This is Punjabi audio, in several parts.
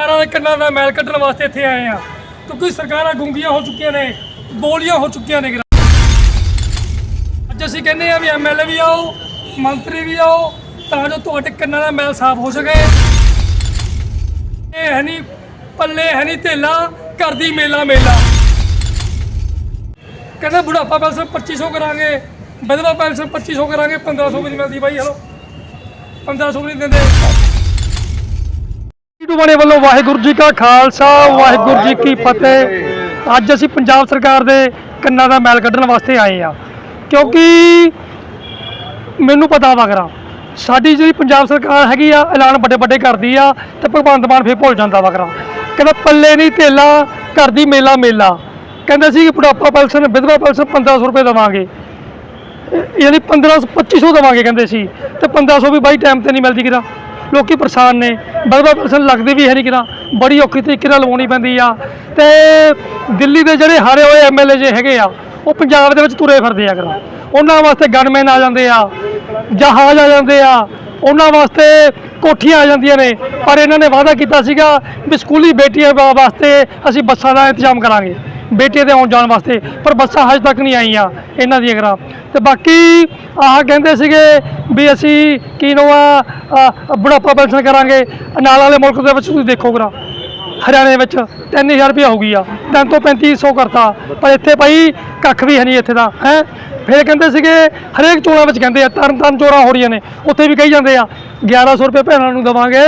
ਸਰਕਾਰਾਂ ਦੇ ਕੰਨਾਂ ਦਾ ਮੈਲ ਕੱਢਣ ਵਾਸਤੇ ਇੱਥੇ ਆਏ ਆ ਕਿਉਂਕਿ ਸਰਕਾਰਾਂ ਗੁੰਗੀਆਂ ਹੋ ਚੁੱਕੀਆਂ ਨੇ, ਬੋਲੀਆਂ ਹੋ ਚੁੱਕੀਆਂ ਨੇ ਅੱਜ ਅਸੀਂ ਕਹਿੰਦੇ ਆ ਵੀ ਐਮਐਲਏ ਵੀ ਆਓ, ਮੰਤਰੀ ਵੀ ਆਓ, ਤਾਂ ਜੋ ਤੁਹਾਡੇ ਕੰਨਾਂ ਦਾ ਮੈਲ ਸਾਫ਼ ਹੋ ਸਕੇ। ਇਹ ਹੈ ਨਹੀਂ ਪੱਲੇ ਹੈ ਨਹੀਂ ਧੇਲਾ, ਘਰ ਦੀ ਮੇਲਾ ਮੇਲਾ। ਕਹਿੰਦਾ ਬੁਢਾਪਾ ਪੈਨਸ਼ਨ 2500 ਕਰਾਂਗੇ, ਵਿਧਵਾ ਪੈਨਸ਼ਨ 2500 ਕਰਾਂਗੇ 1500 ਵੀ ਨਹੀਂ ਮਿਲਦੀ ਬਾਈ, ਹਲੋ। 1500 ਵੀ ਨਹੀਂ ਦਿੰਦੇ। ਟੂਬਾਣੇ ਵੱਲੋਂ ਵਾਹਿਗੁਰੂ ਜੀ ਕਾ ਖਾਲਸਾ, ਵਾਹਿਗੁਰੂ ਜੀ ਕੀ ਫਤਿਹ। ਅੱਜ ਅਸੀਂ ਪੰਜਾਬ ਸਰਕਾਰ ਦੇ ਕੰਨਾਂ ਦਾ ਮੈਲ ਕੱਢਣ ਵਾਸਤੇ ਆਏ ਆ ਕਿਉਂਕਿ ਮੈਨੂੰ ਪਤਾ ਵਗਰਾ ਸਾਡੀ ਜਿਹੜੀ ਪੰਜਾਬ ਸਰਕਾਰ ਹੈਗੀ ਆ, ਐਲਾਨ ਵੱਡੇ ਵੱਡੇ ਕਰਦੀ ਆ ਤੇ ਭਗਵੰਤ ਮਾਨ ਫੇਰ ਭੁੱਲ ਜਾਂਦਾ ਵਗਰਾ ਕਹਿੰਦਾ ਪੱਲੇ ਨਹੀਂ ਧੇਲਾ ਘਰ ਦੀ ਮੇਲਾ ਮੇਲਾ। ਕਹਿੰਦੇ ਸੀ ਕਿ ਬੁਢਾਪਾ ਪੈਨਸ਼ਨ ਵਿਧਵਾ ਪੈਨਸ਼ਨ 1500 ਰੁਪਏ ਦੇਵਾਂਗੇ। ਇਹ- ਯਾਨੀ 1500 2500 ਦੇਵਾਂਗੇ ਕਹਿੰਦੇ ਸੀ। ਤੇ 1500 ਵੀ ਬਾਈ ਟਾਈਮ ਤੇ ਨਹੀਂ ਮਿਲਦੀ ਕਿਰਾ ਲੋਕੀ ਪਰੇਸ਼ਾਨ ਨੇ। ਵਿਧਵਾ ਪਰਸਨ ਲੱਗਦੀ ਵੀ ਹੈ ਨਹੀਂ ਕਿਰਾ ਬੜੀ ਔਖੀ ਤਰੀਕੇ ਨਾਲ ਲਵਾਉਣੀ ਪੈਂਦੀ ਆ। ਤੇ ਦਿੱਲੀ ਦੇ ਜਿਹੜੇ ਹਾਰੇ ਹੋਏ ਐਮਐਲਏ ਜੇ ਹੈਗੇ ਆ, ਉਹ ਪੰਜਾਬ ਦੇ ਵਿੱਚ ਤੁਰੇ ਫਿਰਦੇ ਆ ਕਿਰਾ ਉਹਨਾਂ ਵਾਸਤੇ ਗਨਮੈਨ ਆ ਜਾਂਦੇ ਆ, ਜਹਾਜ਼ ਆ ਜਾਂਦੇ ਆ, ਉਹਨਾਂ ਵਾਸਤੇ ਕੋਠੀਆਂ ਆ ਜਾਂਦੀਆਂ ਨੇ। ਪਰ ਇਹਨਾਂ ਨੇ ਵਾਅਦਾ ਕੀਤਾ ਸੀਗਾ ਵੀ ਸਕੂਲੀ ਬੇਟੀਆਂ ਵਾਸਤੇ ਅਸੀਂ ਬੱਸਾਂ ਦਾ ਇੰਤਜ਼ਾਮ ਕਰਾਂਗੇ। ਬੇਟੇ ਦੇ ਆਉਣ ਜਾਣ ਵਾਸਤੇ, ਪਰ ਬੱਸਾਂ ਹਜੇ ਤੱਕ ਨਹੀਂ ਆਈਆਂ ਇਹਨਾਂ ਦੀਆਂ ਗਰਾ ਤੇ ਬਾਕੀ ਆਹ ਕਹਿੰਦੇ ਸੀਗੇ ਵੀ ਅਸੀਂ ਕੀ ਨਵਾਂ ਬੁਢਾਪਾ ਪੈਨਸ਼ਨ ਕਰਾਂਗੇ। ਨਾਲ ਵਾਲੇ ਮੁਲਕ ਦੇ ਵਿੱਚ ਤੁਸੀਂ ਦੇਖੋ ਗਰਾ ਹਰਿਆਣੇ ਵਿੱਚ 3000 ਰੁਪਏ ਹੋ ਗਈ ਆ। ਤਿੰਨ ਤੋਂ 3500 ਕਰਤਾ। ਪਰ ਇੱਥੇ ਭਾਈ ਕੱਖ ਵੀ ਹੈ ਨਹੀਂ ਇੱਥੇ ਦਾ, ਹੈ? ਫਿਰ ਕਹਿੰਦੇ ਸੀਗੇ, ਹਰੇਕ ਚੋਣਾਂ ਵਿੱਚ ਕਹਿੰਦੇ ਆ ਤਰਨ ਤਰਨ ਚੋਣਾਂ ਹੋ ਰਹੀਆਂ ਨੇ। ਉੱਥੇ ਵੀ ਕਹੀ ਜਾਂਦੇ ਆ 1100 ਰੁਪਏ ਭੈਣਾਂ ਨੂੰ ਦੇਵਾਂਗੇ।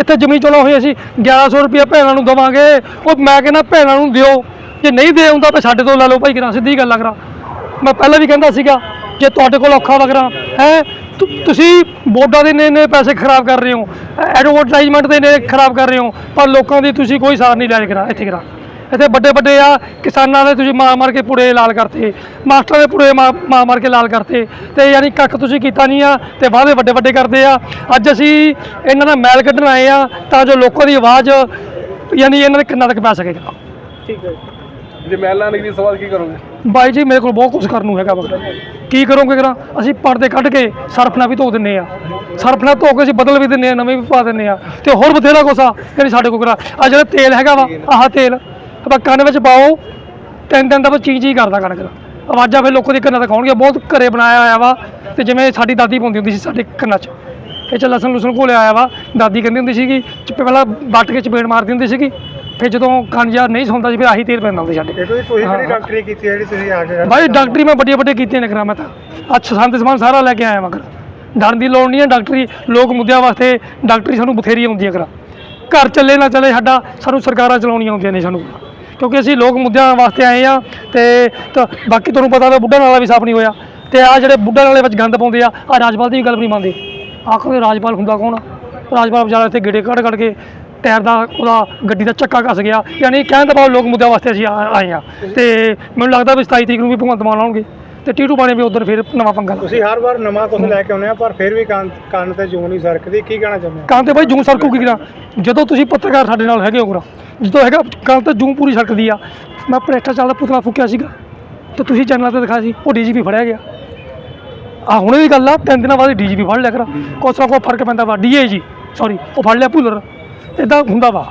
ਇੱਥੇ ਜ਼ਮੀਨ ਚੋਣਾਂ ਹੋਈ ਅਸੀਂ 1100 ਰੁਪਏ ਭੈਣਾਂ ਨੂੰ ਦੇਵਾਂਗੇ। ਉਹ ਮੈਂ ਕਹਿੰਦਾ ਭੈਣਾਂ ਨੂੰ ਦਿਓ। ਜੇ ਨਹੀਂ ਦੇ ਹੁੰਦਾ ਤਾਂ ਸਾਡੇ ਤੋਂ ਲੈ ਲਓ ਭਾਈ ਕਰਾਂ, ਸਿੱਧੀ ਗੱਲ ਕਰਾਂ। ਮੈਂ ਪਹਿਲਾਂ ਵੀ ਕਹਿੰਦਾ ਸੀਗਾ, ਜੇ ਤੁਹਾਡੇ ਕੋਲ ਔਖਾ ਵਗਰਾ ਹੈ? ਤੁਸੀਂ ਬੋਰਡਾਂ ਦੇ ਨੇ ਨੇ ਪੈਸੇ ਖਰਾਬ ਕਰ ਰਹੇ ਹੋ, ਐਡਵਰਟਾਈਜ਼ਮੈਂਟ ਦੇ ਨੇ ਖਰਾਬ ਕਰ ਰਹੇ ਹੋ, ਪਰ ਲੋਕਾਂ ਦੀ ਤੁਸੀਂ ਕੋਈ ਸਾਰ ਨਹੀਂ ਲੈ ਕਰਾ, ਇੱਥੇ ਕਰਾ। ਇੱਥੇ ਵੱਡੇ ਵੱਡੇ ਆ ਕਿਸਾਨਾਂ ਦੇ ਤੁਸੀਂ ਮਾਰ ਮਾਰ ਕੇ ਪੁੜੇ ਲਾਲ ਕਰਤੇ, ਮਾਸਟਰਾਂ ਦੇ ਪੁੜੇ ਮਾਰ ਮਾਰ ਮਾਰ ਕੇ ਲਾਲ ਕਰਤੇ, ਤੇ ਯਾਨੀ ਕੱਖ ਤੁਸੀਂ ਕੀਤਾ ਨਹੀਂ ਆ, ਤੇ ਵਾਅਦੇ ਵੱਡੇ ਵੱਡੇ ਕਰਦੇ ਆ। ਅੱਜ ਅਸੀਂ ਇਹਨਾਂ ਦਾ ਮੈਲ ਕੱਢਣ ਆਏ ਆ ਤਾਂ ਜੋ ਲੋਕਾਂ ਦੀ ਆਵਾਜ਼ ਯਾਨੀ ਇਹਨਾਂ ਦੇ ਕੰਨਾਂ ਤੱਕ ਪੈ ਸਕੇਗਾ ਠੀਕ ਹੈ ਜੇ ਮਹਿਲਾ ਨੇ ਸਵਾਲ ਕੀ ਕਰੋਗੇ? ਬਾਈ ਜੀ, ਮੇਰੇ ਕੋਲ ਬਹੁਤ ਕੁਝ ਕਰਨ ਨੂੰ ਹੈਗਾ ਵਕਤ। ਕੀ ਕਰੋਗੇ ਕਰਾਂ? ਅਸੀਂ ਪਰਦੇ ਕੱਢ ਕੇ ਸਰਫ ਨਾਲ ਵੀ ਧੋ ਦਿੰਨੇ ਆ। ਸਰਫ ਨਾਲ ਧੋ ਕੇ ਅਸੀਂ ਬਦਲ ਵੀ ਦਿੰਨੇ ਆ, ਨਵੇਂ ਵੀ ਪਾ ਦਿੰਨੇ ਆ। ਤੇ ਹੋਰ ਬਥੇਰਾ ਕੁਛ ਆ ਜਿਹੜੀ ਸਾਡੇ ਕੋਲ ਕਰਾ। ਆ ਜਿਹੜਾ ਤੇਲ ਹੈਗਾ ਵਾ, ਆਹ ਤੇਲ। ਆਪਾਂ ਕੰਨ ਵਿੱਚ ਪਾਓ, ਤਿੰਨ ਦਿਨ ਦਾ ਬਸ ਚੀਂ ਚੀਂ ਕਰਦਾ ਕਣਕ। ਆਵਾਜ਼ਾਂ ਫਿਰ ਲੋਕਾਂ ਦੇ ਕੰਨਾਂ ਤੱਕ ਆਉਣਗੀਆਂ। ਬਹੁਤ ਘਰੇ ਬਣਾਇਆ ਹੋਇਆ ਵਾ ਤੇ ਜਿਵੇਂ ਸਾਡੀ ਦਾਦੀ ਪਾਉਂਦੀ ਹੁੰਦੀ ਸੀ ਸਾਡੇ ਕੰਨਾਂ 'ਚ। ਇਹ 'ਚ ਲਸਣ ਲੁਸਣ ਘੋਲਿਆ ਆਇਆ ਵਾ। ਦਾਦੀ ਕਹਿੰਦੀ ਹੁੰਦੀ ਸੀਗੀ ਪਹਿਲਾਂ ਵੱਟ ਕੇ ਚਪੇੜ ਮਾਰਦੀ ਹੁੰਦੀ ਸੀਗੀ। ਫਿਰ ਜਦੋਂ ਕੰਨ ਜਾਂ ਨਹੀਂ ਸੌਂਦਾ ਸੀ ਫਿਰ ਆਹੀ ਤੇਲ ਪੈਂਦਾ ਹੁੰਦਾ ਸੀ ਸਾਡੇ। ਇਹ ਤੁਸੀਂ ਤੁਸੀਂ। ਕਿਹੜੀ ਡਾਕਟਰੀ ਕੀਤੀ ਹੈ ਜਿਹੜੀ ਤੁਸੀਂ ਆ ਕੇ ਭਾਈ ਡਾਕਟਰੀ ਮੈਂ ਵੱਡੀਆਂ ਵੱਡੀਆਂ ਕੀਤੀਆਂ ਨੇ ਕਰਾਂ ਮੈਂ ਤਾਂ। ਅੱਛਾ ਸੰਤ ਸਮਾਨ ਸਾਰਾ ਲੈ ਕੇ ਆਇਆ ਮਗਰ। ਡਰਨ ਦੀ ਲੋੜ ਨਹੀਂ ਹੈ ਡਾਕਟਰੀ ਲੋਕ ਮੁੱਦਿਆਂ ਵਾਸਤੇ ਡਾਕਟਰੀ ਸਾਨੂੰ ਬਥੇਰੀ ਆਉਂਦੀ ਹੈ ਕਰਾਂ। ਘਰ ਚੱਲੇ ਨਾ ਚੱਲੇ ਸਾਡਾ ਸਾਨੂੰ ਸਰਕਾਰਾਂ ਚਲਾਉਣੀਆਂ ਆਉਂਦੀਆਂ ਨੇ ਸਾਨੂੰ। ਕਿਉਂਕਿ ਅਸੀਂ ਲੋਕ ਮੁੱਦਿਆਂ ਵਾਸਤੇ ਆਏ ਆ ਤੇ ਬਾਕੀ ਤੁਹਾਨੂੰ ਪਤਾ ਵਾ ਬੁੱਢਾ ਨਾਲਾ ਵੀ ਸਾਫ਼ ਨਹੀਂ ਹੋਇਆ। ਤੇ ਆ ਜਿਹੜੇ ਬੁੱਢਾ ਨਾਲੇ ਵਿੱਚ ਗੰਦ ਪਾਉਂਦੇ ਆ ਆ ਰਾਜਪਾਲ ਦੀ ਵੀ ਗੱਲ ਵੀ ਨਹੀਂ ਮੰਨਦੇ। ਆਖਰ ਰਾਜਪਾਲ ਹੁੰਦਾ ਕੌਣ? ਰਾਜਪਾਲ ਵਿਚਾਰਾ ਇੱਥੇ ਗੇੜੇ ਕੱਢ ਕੱਢ ਕੇ ਟਾਇਰ ਦਾ ਉਹਦਾ ਗੱਡੀ ਦਾ ਚੱਕਾ ਘਸ ਗਿਆ। ਯਾਨੀ ਕਹਿਣ ਦਾ ਭਾਵ ਲੋਕ ਮੁੱਦਿਆਂ ਵਾਸਤੇ ਅਸੀਂ ਆ- ਆਏ ਆ ਤੇ ਮੈਨੂੰ ਲੱਗਦਾ ਵੀ 27 ਤਰੀਕ ਨੂੰ ਵੀ ਭਗਵੰਤ ਮਾਨ ਆਉਣਗੇ। ਤੇ ਟੀਟੂ ਬਾਣੇ ਵੀ ਉਧਰ ਫਿਰ ਨਵਾਂ ਪੰਗਾ ਲਾ ਤੁਸੀਂ ਹਰ ਵਾਰ ਨਵਾਂ ਕੁਝ ਲੈ ਕੇ ਆਉਂਦੇ ਆ ਪਰ ਫਿਰ ਵੀ ਕੰਨ ਕੰਨ ਤੇ ਜੂੰ ਨਹੀਂ ਸਰਕਦੀ। ਕੀ ਕਹਿਣਾ ਚਾਹੁੰਦੇ ਆ ਕਾਂ ਤੇ ਬਾਈ ਜੂੰ ਸਰਕੂਗੀ ਕਿਰਾ ਜਦੋਂ ਤੁਸੀਂ ਪੱਤਰਕਾਰ ਸਾਡੇ ਨਾਲ ਹੈਗੇ ਹੋ ਕਰਾ ਜਦੋਂ ਹੈਗਾ ਕਾਂ ਤੇ ਜੂੰ ਪੂਰੀ ਸਰਕਦੀ ਆ। ਮੈਂ ਪ੍ਰੈਸ਼ਰ ਚੱਲਦਾ ਪੁਤਲਾ ਫੁੱਕਿਆ ਸੀਗਾ। ਤੇ ਤੁਸੀਂ ਚੈਨਲਾਂ ਤੇ ਦਿਖਾਇਆ ਸੀ ਉਹ ਡੀਜੀਪੀ ਫੜਿਆ ਗਿਆ। ਆ ਹੁਣੇ ਦੀ ਗੱਲ ਆ ਤਿੰਨ ਦਿਨਾਂ ਬਾਅਦ ਡੀਜੀਪੀ ਫੜ ਲਿਆ ਕਰਾ। ਨਾ ਕੋਈ ਫ਼ਰਕ ਪੈਂਦਾ ਵਾ ਡੀਏਜੀ ਸੌਰੀ ਉਹ ਫੜ ਲਿਆ ਭੁੱਲਰ। ਇਦਾਂ ਹੁੰਦਾ ਵਾ